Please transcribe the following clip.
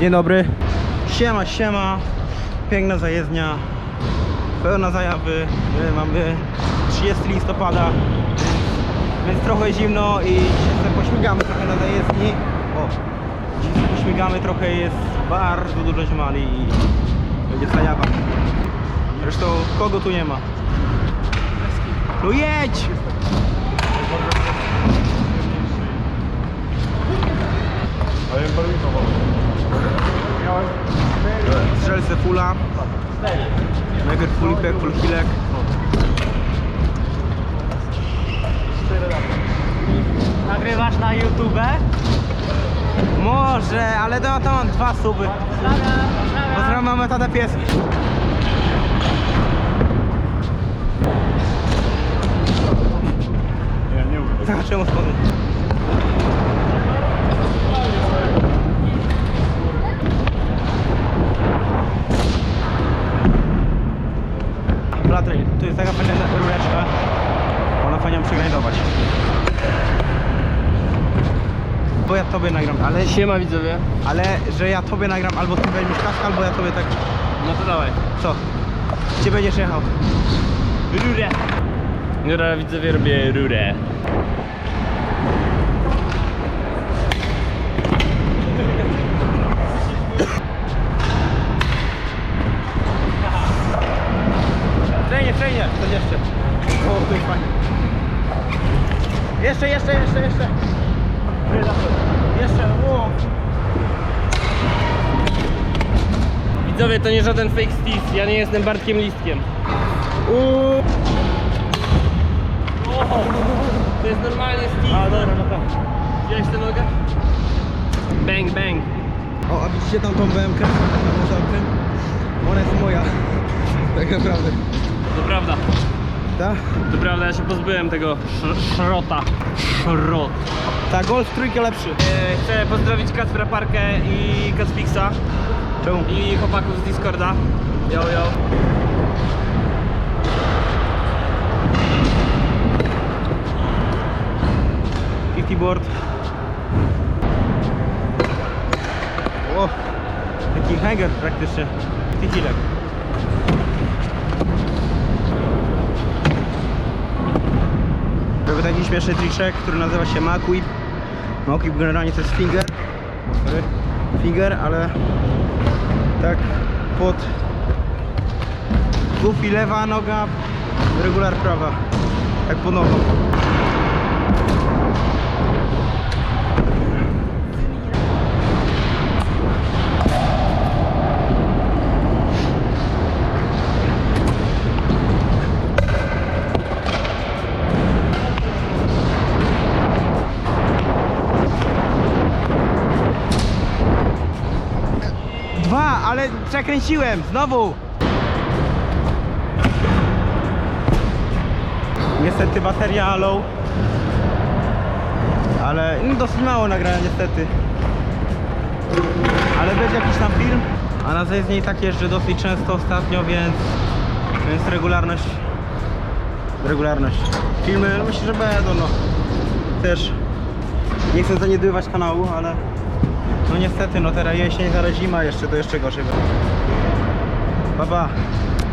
Dzień dobry. Siema, siema. Piękna zajezdnia. Pełna zajawy. My Mamy 30 listopada. Więc trochę zimno i sobie pośmigamy trochę na zajezdni. O, dzisiaj pośmigamy trochę, jest bardzo dużo ziomali i będzie zajawa. Zresztą kogo tu nie ma? No jedź! A Strzelce fula. Najpierw fulipek, full hilek. Nagrywasz na YouTube? Może, ale to, to mam dwa suby. Pozdrawiam mamę, tatę pieski. Nie, nie umiem. Zahaczyłem o spodnie. Flatrail, tu jest taka fajna rureczka. Ona fajnie przygrindować. Bo ja tobie nagram, ale, Siema widzowie. ale że ja tobie nagram, albo ty weźmiesz kask, albo ja tobie tak... No to dawaj. Co? Gdzie będziesz jechał? Rurę. Dobra widzowie robię rurę. Coś jeszcze. O, tu jest fajnie. Jeszcze, jeszcze, jeszcze, jeszcze. Jeszcze, o. Widzowie to nie żaden fake steez. Ja nie jestem Bartkiem Listkiem. Uuu. To jest normalnie steez. A, dobra, no tak. Widziałeś tę nogę? Bang, bang. O, a widzicie tam tą BMK? Ona jest moja. Tak naprawdę. To prawda. Ta? To prawda, ja się pozbyłem tego sz- szrota. Szrot. Ta Golf trójkę lepszy. E, Chcę pozdrowić Kacpra Parkę i Kacpixa Czemu? i chłopaków z Discorda. Yo, yo. Fifty board. O, taki hanger praktycznie. Tycilek. Robię taki śmieszny triczek, który nazywa się Mac Whip. Mac Whip generalnie to jest finger. Finger, ale tak pod goofy lewa noga, regular prawa. Tak po nogą. Dwa, ale przekręciłem, znowu. Niestety bateria low. Ale no, dosyć mało nagrałem niestety. Ale będzie jakiś tam film. A na zajezdnie i tak jeżdżę dosyć często ostatnio, więc, więc regularność. Regularność. Filmy myślę, że będą no. Też nie chcę zaniedbywać kanału, ale no niestety, no teraz jesień, zaraz zima jeszcze, to jeszcze gorzej będzie. Baba.